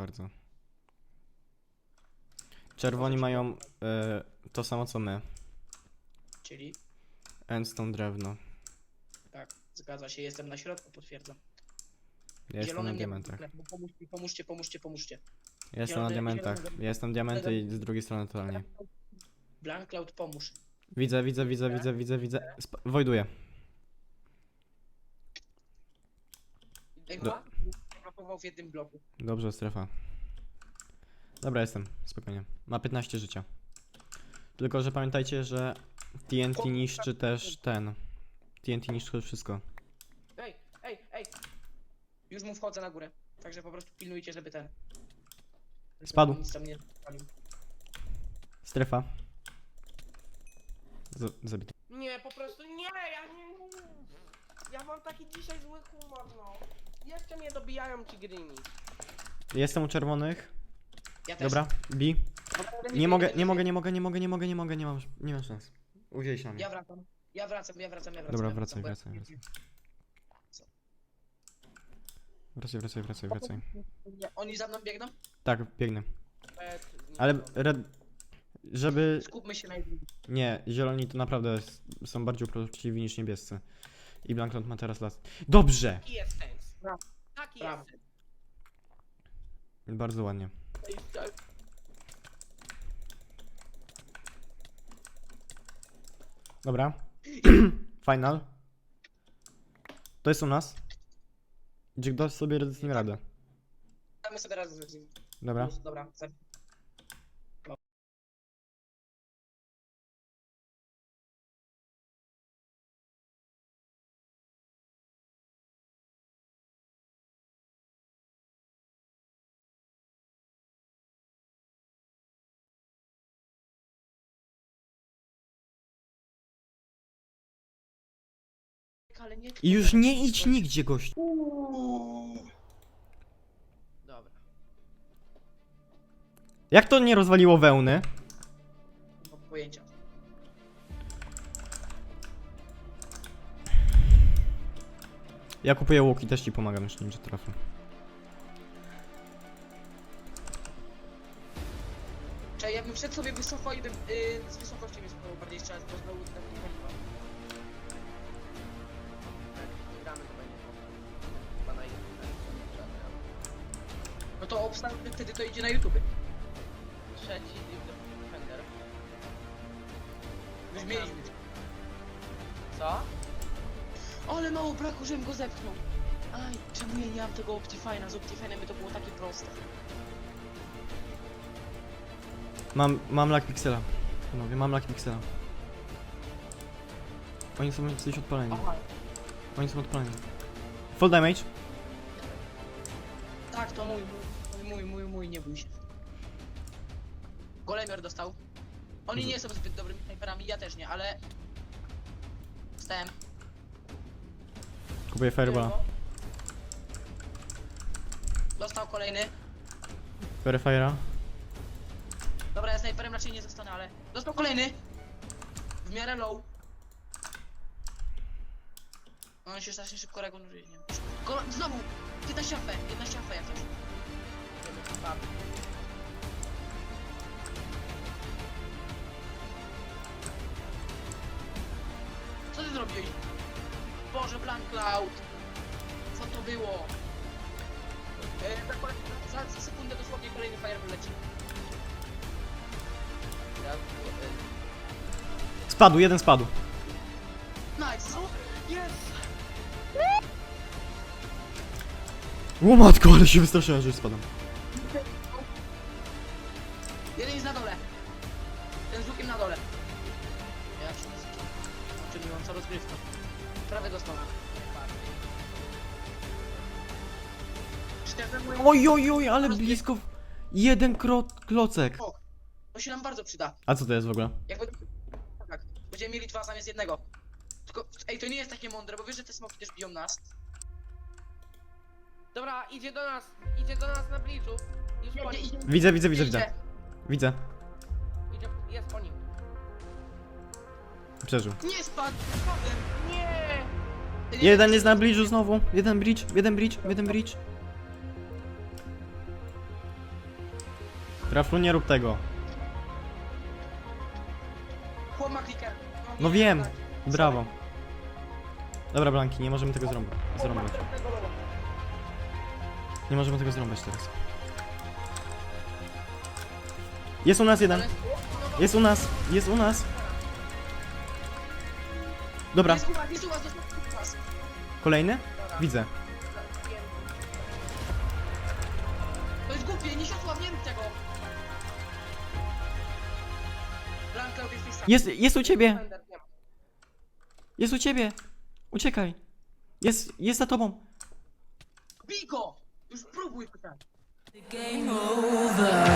bardzo. Czerwoni mają e, to samo co my. Czyli Endstone drewno. tak, zgadza się, jestem na środku, potwierdzam. Ja jestem na Zielonym nie diamentach. problemu, Pomóżcie, pomóżcie, pomóżcie, pomóżcie. Ja jestem na zielony- diamentach. zielony- Ja jestem diamenty i z drugiej strony totalnie. Blank Cloud, pomóż. Widzę, widzę, widzę, widzę, widzę, widzę. Sp wojduję. Ej, Do- Do... w jednym bloku. Dobrze, strefa. Dobra, jestem. Spokojnie. Ma 15 życia. Tylko, że pamiętajcie, że TNT niszczy też ten. TNT niszczy wszystko. Ej, ej, ej! Już mu wchodzę na górę. Także po prostu pilnujcie, żeby ten. żeby Spadł. Nic tam nie spalił. Strefa. Z zabity. Nie, po prostu nie, ja nie... Ja mam taki dzisiaj zły humor, no. Jeszcze mnie dobijają ci greeni. Jestem u czerwonych. Ja też. Dobra, bi. Nie mogę, nie mogę, nie mogę, nie mogę, nie mogę, nie mogę, nie mam, nie mam szans. Uwzięli się na mnie. Ja wracam. Ja wracam, ja wracam, ja wracam. Dobra, ja wracaj, wracaj, wracaj. Wracaj, wracaj, wracaj, wracaj. Nie, Oni za mną biegną? Tak, biegnę. Pet, Ale red... Żeby... Skupmy się na jednym. Nie, zieloni to naprawdę s- są bardziej uproszczliwi niż niebiescy. I Blanklot ma teraz las. Dobrze! Taki sens. Brawo. Jest. Bardzo ładnie. Dobra. Final. To jest u nas. Gdzie ktoś sobie z tym radę. Damy sobie razem z nim. Dobra. Plus, Dobra. Ale nie I już nie idź nigdzie, gość. Dobra. Jak to nie rozwaliło wełny? Nie mam pojęcia. Ja kupuję łuki, też ci pomagam, jeszcze nie trafię. Czekaj, ja bym wszedł sobie wysoko i bym yy, z wysokości wtedy to idzie na YouTube. Trzeci Deep Defender. Już mieliśmy. Co? Ale mało braku, żebym go zepchnął. Aj, czemu ja nie mam tego Optifine'a? Z Optifine'em by to było takie proste. Mam, mam lak pixela. Panowie, mam lak pixela. Oni są coś odpaleni. Aha, Oni są odpaleni. Full damage. tak, to mój, mój, mój, mój, mój, nie bój się. Golemior dostał. Oni nie są zbyt dobrymi snajperami, ja też nie, ale... Dostałem. Kupuję fireballa. Dostał kolejny. Biorę fire'a. Dobra, ja snajperem raczej nie zostanę, ale... Dostał kolejny! W miarę low. On się strasznie szybko regeneruje, nie? Ko znowu! Jedna siafę, jedna siafę jak coś. Co ty zrobiłeś? Boże, Blank Cloud! Co to było? E, tak, powiem, za, za sekundę dosłownie kolejny fireball leci. Ja, Spadł, jeden spadł. Nice! Jest! O matko, ale się wystraszyłem, że już spadam. Jeden jest na dole. Ten z łukiem na dole. Jak się mam co rozgrywka. Prawie dostał. Szczerze mówiąc, Oj, oj, oj, ale blisko. Jeden kro klocek. to się nam bardzo przyda. A co to jest w ogóle? Jakby... Tak, będziemy mieli dwa zamiast jednego. Tylko, ej, to nie jest takie mądre, bo wiesz, że te smoki też biją nas. Dobra, idzie do nas, idzie do nas na bliczu. Już po nim. Widzę, widzę, widzę, widzę. Widzę. Idzie, jest po nim. Przeżył. Nie spadł! Spadłem! Nie! Jeden jest na bridge'u znowu. Jeden bridge, jeden bridge, jeden bridge. Kraflu, nie rób tego. Kliker. No nie, wiem. tak. Brawo. Dobra, Blanki, nie możemy tego zrobić. Zrobić. Nie możemy tego zrobić teraz. Jest u nas jeden. Ale- Jest u nas. Jest u nas. Dobra, Jest u was, jest u was, jest u was. kolejny? Widzę. To jest głupie, nie siosła, nie rób tego. Jest. Jest, jest u ciebie. Jest u ciebie. Uciekaj. Jest, jest za tobą. Bij go! Już próbuj pytać. Game over.